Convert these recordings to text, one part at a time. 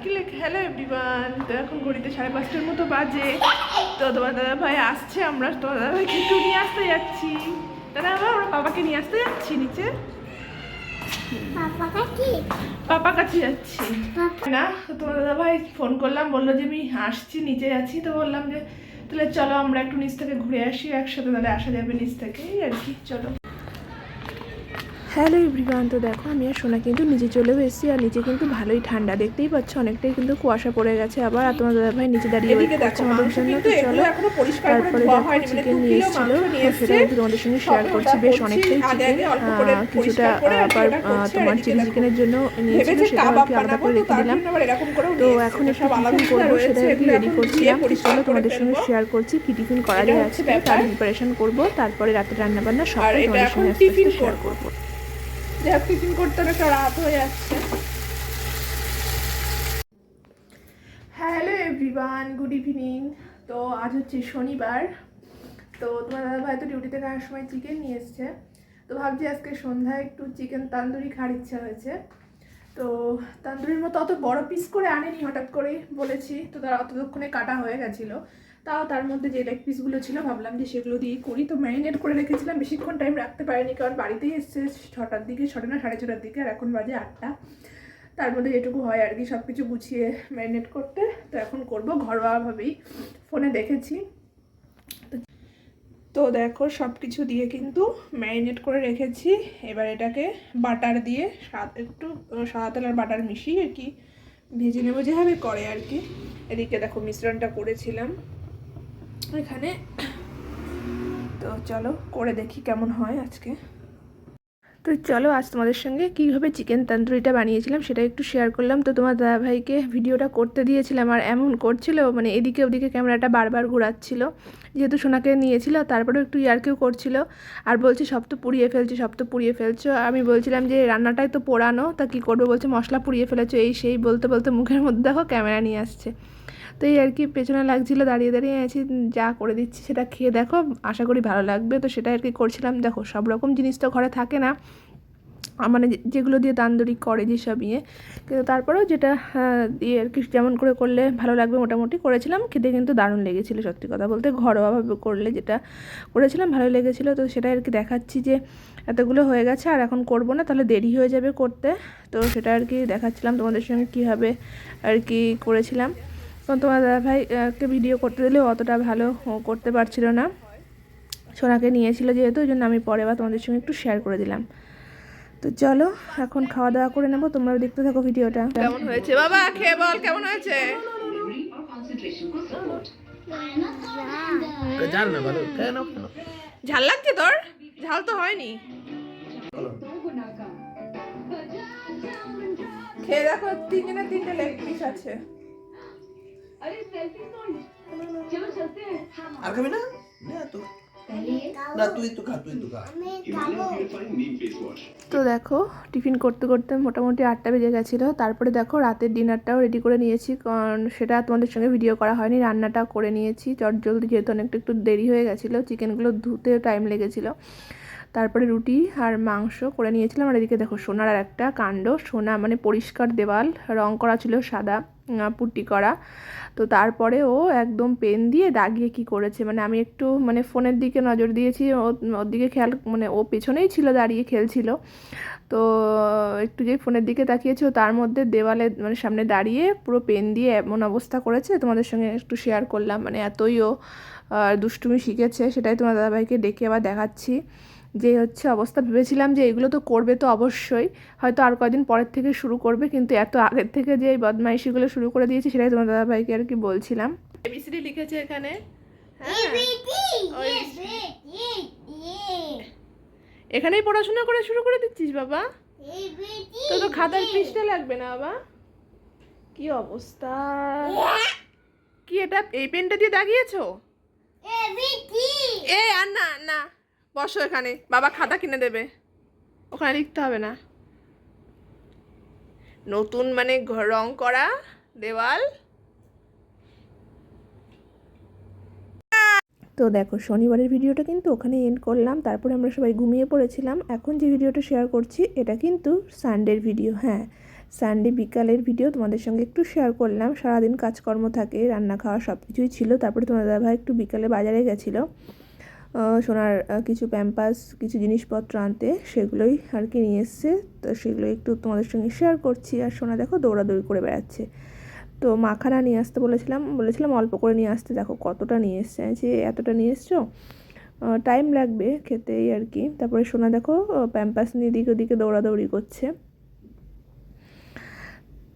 কি লেখে hello everyone তো এখন ঘড়িতে সাড়ে পাঁচটার মতো বাজে। তো তোমার দাদা ভাই আসছে আমরা তোমার দাদা ভাইকে একটু নিয়ে আসতে যাচ্ছি। দাদা ভাই আমরা বাবাকে নিয়ে আসতে যাচ্ছি নিচে। পাপা কাছে যাচ্ছি। না তোমার দাদা ভাই ফোন করলাম বলল যে আমি আসছি নিচে যাচ্ছি। তো বললাম যে তাহলে চলো আমরা একটু নিচ থেকে ঘুরে আসি একসাথে তাহলে আসা যাবে নিচ থেকে। এই আর কি চলো। হ্যালো এভরিওয়ান তো দেখো আমি আর সোনা কিন্তু নিচে চলেও এসেছি আর নিচে কিন্তু ভালোই ঠান্ডা দেখতেই পাচ্ছ? অনেকটাই কিন্তু কুয়াশা পড়ে গেছে আবার আর তোমার দাদা ভাই নিচে দাঁড়িয়ে wait করছে আমাদের জন্য তো চলো। তারপরে দেখো চিকেন নিয়ে এসেছিল সেটা কিন্তু তোমাদের সঙ্গে শেয়ার করছি বেশ অনেকটাই চিকেন কিছুটা আবার তোমার চিলি চিকেনের জন্য নিয়েছিল সেটা আর কি আলাদা করে রেখে দিলাম। তো এখন একটু টিফিন করব সেটা আর কি রেডি করছিলাম চলো তোমাদের সঙ্গে শেয়ার করছি কি টিফিন করা যায় আজকে তার প্রিপারেশন করব তারপরে রাতে রান্না বান্না সবটাই তোমাদের সঙ্গে শেয়ার করব টিফিন করতে রাত হয়ে যাচ্ছে। হ্যালো এভরিওয়ান গুড ইভিনিং তো আজ হচ্ছে শনিবার। তো তোমার দাদা ভাই তো ডিউটি থেকে সময় চিকেন নিয়ে এসছে। তো ভাবছি আজকে সন্ধ্যায় একটু চিকেন তান্দুরি খাওয়ার ইচ্ছা হয়েছে। তো তান্দুরির মতো অত বড় পিস করে আনেনি হঠাৎ করেই বলেছি। তো তার অতক্ষণে কাটা হয়ে গেছিল। তাও তার মধ্যে যে লেগ পিসগুলো ছিল, ভাবলাম যে সেগুলো দিয়েই করি। তো ম্যারিনেট করে রেখেছিলাম, বেশিক্ষণ টাইম রাখতে পারিনি, কারণ বাড়িতেই এসছে ছটার দিকে, ছটা না সাড়ে ছটার দিকে, আর এখন বাজে আটটা। তার মধ্যে যেটুকু হয় আর কি সব কিছু গুছিয়ে ম্যারিনেট করতে। তো এখন করব ঘরোয়াভাবেই। ফোনে দেখেছি। তো- দেখো সব কিছু দিয়ে কিন্তু ম্যারিনেট করে রেখেছি। এবার এটাকে বাটার দিয়ে একটু সাদা তেল আর বাটার মিশিয়ে আর কি ভেজে নেব, যেভাবে করে আর কি। এদিকে দেখো মিশ্রণটা করেছিলাম। এখানে। তো চলো করে দেখি কেমন হয় আজকে। তো চলো আজ তোমাদের সঙ্গে কীভাবে চিকেন তন্দুরিটা বানিয়েছিলাম সেটা একটু শেয়ার করলাম। তো তোমার দাদাভাইকে ভিডিওটা করতে দিয়েছিলাম আর এমন করছিল মানে এদিকে ওদিকে ক্যামেরাটা বারবার ঘোরাচ্ছিল। যেহেতু সোনাকে নিয়েছিল, তারপরেও একটু ইয়ারকেও করছিল। আর বলছে, সব তো পুড়িয়ে ফেলছে, সব তো পুড়িয়ে ফেলছো। আমি বলছিলাম যে, রান্নাটাই তো পোড়ানো, তা কী করব? বলছে, মশলা পুড়িয়ে ফেলেছো, এই সেই। বলতে বলতে মুখের মধ্যে দেখো ক্যামেরা নিয়ে আসছে। তো এই আর কি পেছনে লাগছিল, দাঁড়িয়ে দাঁড়িয়ে আছি, যা করে দিচ্ছি সেটা খেয়ে দেখো, আশা করি ভালো লাগবে। তো সেটা আর কি করছিলাম। দেখো, সব রকম জিনিস তো ঘরে থাকে না। মানে যেগুলো দিয়ে তান্দুরি করে যেসব ইয়ে। কিন্তু তারপরেও যেটা দিয়ে আর কি যেমন করে করলে ভালো লাগবে মোটামুটি করেছিলাম। খেতে কিন্তু দারুণ লেগেছিলো সত্যি কথা বলতে। ঘরোয়াভাবে করলে যেটা করেছিলাম ভালো লেগেছিলো। তো সেটা আর কি দেখাচ্ছি যে এতগুলো হয়ে গেছে, আর এখন করব না, তাহলে দেরি হয়ে যাবে করতে। তো সেটা আর কি দেখাচ্ছিলাম তোমাদের সঙ্গে কীভাবে আর কি করেছিলাম। তখন তোমার দাদাভাইকে ভিডিও করতে দিলে অতটা ভালো করতে পারছিল না। সোনাকে নিয়েছিল যেহেতু ওই জন্য আমি পরে বা তোমাদের সঙ্গে একটু শেয়ার করে দিলাম। তো চলো এখন খাওয়া দাওয়া করে নেব তোমরাও দেখতে থাকো ভিডিওটা কেমন হয়েছে? বাবা খেয়ে বল কেমন হয়েছে? ঝাল লাগছে তোর? ঝাল তো হয়নি। খেয়ে দেখো তিনজনের তিনটে লেগ পিস আছে। আর খাবি না? না তো। তো দেখো, টিফিন করতে করতে মোটামুটি আটটা বেজে গেছিল। তারপরে দেখো, রাতের ডিনারটাও রেডি করে নিয়েছি, কারণ সেটা তোমাদের সঙ্গে ভিডিও করা হয়নি রান্নাটা করে নিয়েছি। চট জলদি যেহেতু অনেকটা একটু দেরি হয়ে গেছিল চিকেনগুলো ধুতেও টাইম লেগেছিলো। তারপরে রুটি আর মাংস করে নিয়েছিলাম। আর এদিকে দেখো সোনার আর একটা কাণ্ড। সোনা মানে পরিষ্কার দেওয়াল, রং করা ছিল সাদা পুটি করা। তো তারপরে ও একদম পেন দিয়ে দাগিয়ে কি করেছে? মানে আমি একটু মানে ফোনের দিকে নজর দিয়েছি। ওর দিকে খেয়াল মানে ও পেছনেই ছিল, দাঁড়িয়ে খেলছিল। তো একটু যে ফোনের দিকে তাকিয়েছে তার মধ্যে দেওয়ালে মানে সামনে দাঁড়িয়ে পুরো পেন দিয়ে এমন অবস্থা করেছে। তোমাদের সঙ্গে একটু শেয়ার করলাম। মানে এতই ও দুষ্টুমি শিখেছে, সেটাই তোমার দাদাভাইকে ডেকে আবার দেখাচ্ছি। যে হচ্ছে অবস্থা ভেবেছিলাম যে এগুলো তো করবে তো অবশ্যই হয়তো আর কয়দিন পরের থেকে শুরু করবে কিন্তু এত আগের থেকে যে এই বদমাইশিগুলো শুরু করে দিয়েছে সেটাই তোমার দাদাভাইকে আর কি বলছিলাম। এবিসিডি লিখেছে এখানে? হ্যাঁ। ওই এখানেই পড়াশোনা করে শুরু করে দিচ্ছিস বাবা? তো তো খাতার পৃষ্ঠা লাগবে না বাবা। কি অবস্থা? কি এটা এই পেনটা দিয়ে দাগিয়েছো? এ আর না না। বসো এখানে, বাবা খাতা কিনে দেবে। ওখানে লিখতে হবে না। নতুন মানে রং করা দেওয়াল। তো দেখো, শনিবারের ভিডিওটা কিন্তু ওখানে এন্ড করলাম, তারপরে আমরা সবাই ঘুমিয়ে পড়েছিলাম। এখন যে ভিডিওটা শেয়ার করছি, এটা কিন্তু সানডের ভিডিও হ্যাঁ। সানডে বিকালের ভিডিও তোমাদের সঙ্গে একটু শেয়ার করলাম। সারাদিন কাজকর্ম থাকে, রান্না খাওয়া সব কিছুই ছিল, তারপরে তোমাদের দাদাভাই একটু বিকালে বাজারে গেছিল। সোনার কিছু প্যাম্পাস কিছু জিনিসপত্র আনতে সেগুলোই আর কি নিয়ে এসছে। তো সেগুলো একটু তোমাদের সঙ্গে শেয়ার করছি। আর সোনা দেখো দৌড়াদৌড়ি করে বেড়াচ্ছে। তো মাখানা নিয়ে আসতে বলেছিলাম বলেছিলাম অল্প করে নিয়ে আসতে। দেখো কতটা নিয়ে এসছে। যে এতটা নিয়ে এসছো টাইম লাগবে খেতে এই আর কি। তারপরে সোনা দেখো প্যাম্পাস নিয়ে দিকে ওদিকে দৌড়াদৌড়ি করছে।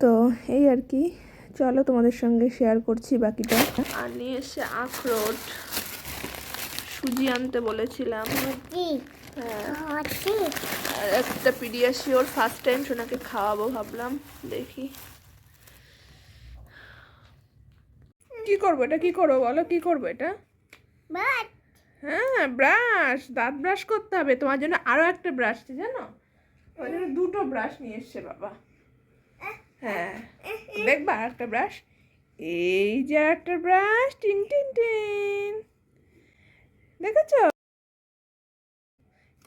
তো এই আর কি। চলো তোমাদের সঙ্গে শেয়ার করছি বাকিটা। আর নিয়ে এসে আখরোট। সুজি আনতে বলেছিলাম। হ্যাঁ। আর একটা পিডিয়াশিওর ফার্স্ট টাইম সোনাকে খাওয়াবো ভাবলাম দেখি। কি করব এটা? কি করব বলো? কি করব এটা? হ্যাঁ ব্রাশ দাঁত ব্রাশ করতে হবে। তোমার জন্য আরও একটা ব্রাশ জানো? তোমার জন্য দুটো ব্রাশ নিয়ে এসছে বাবা। হ্যাঁ। দেখবা আর একটা ব্রাশ এই যে একটা ব্রাশ টিন টিন টিন দেখেছ?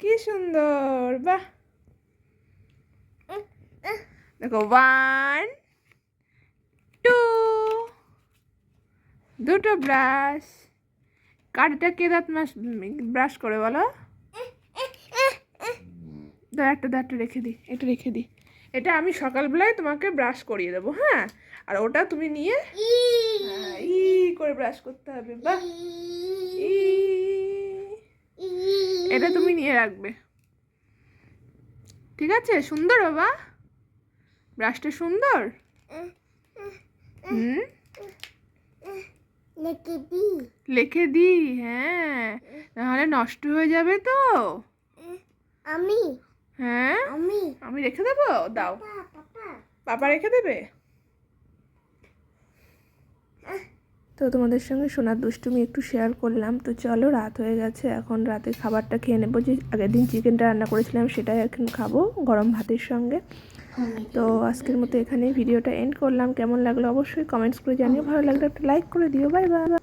কি সুন্দর বাহ! দেখো ওয়ান টু দুটো ব্রাশ কাঠটা কে দাঁত মাস ব্রাশ করে বলো? দাঁড়া একটা দাঁড়টা রেখে দিই এটা রেখে দিই। এটা আমি সকালবেলায় তোমাকে ব্রাশ করিয়ে দেবো হ্যাঁ? আর ওটা তুমি নিয়ে হ্যাঁ, ই করে ব্রাশ করতে হবে বাহ! ই। এটা তুমি নিয়ে রাখবে। ঠিক আছে? সুন্দর বাবা। ব্রাশটা সুন্দর? হুম? লিখে দি হ্যাঁ। নাহলে নষ্ট হয়ে যাবে তো। আমি? হ্যাঁ? আমি। আমি রেখে দেবো? দাও। পাপা রেখে দেবে? তো তোমাদের সঙ্গে সোনার দুষ্টুমি একটু শেয়ার করলাম। তো চলো রাত হয়ে গেছে এখন রাতে খাবারটা খেয়ে নেব। যে আগের দিন চিকেনটা রান্না করেছিলাম সেটাই এখন খাব গরম ভাতের সঙ্গে। তো আজকের মতো এখানে ভিডিওটা এন্ড করলাম। কেমন লাগল অবশ্যই কমেন্টস করে জানিও। ভালো লাগলে একটা লাইক করে দিও। Bye bye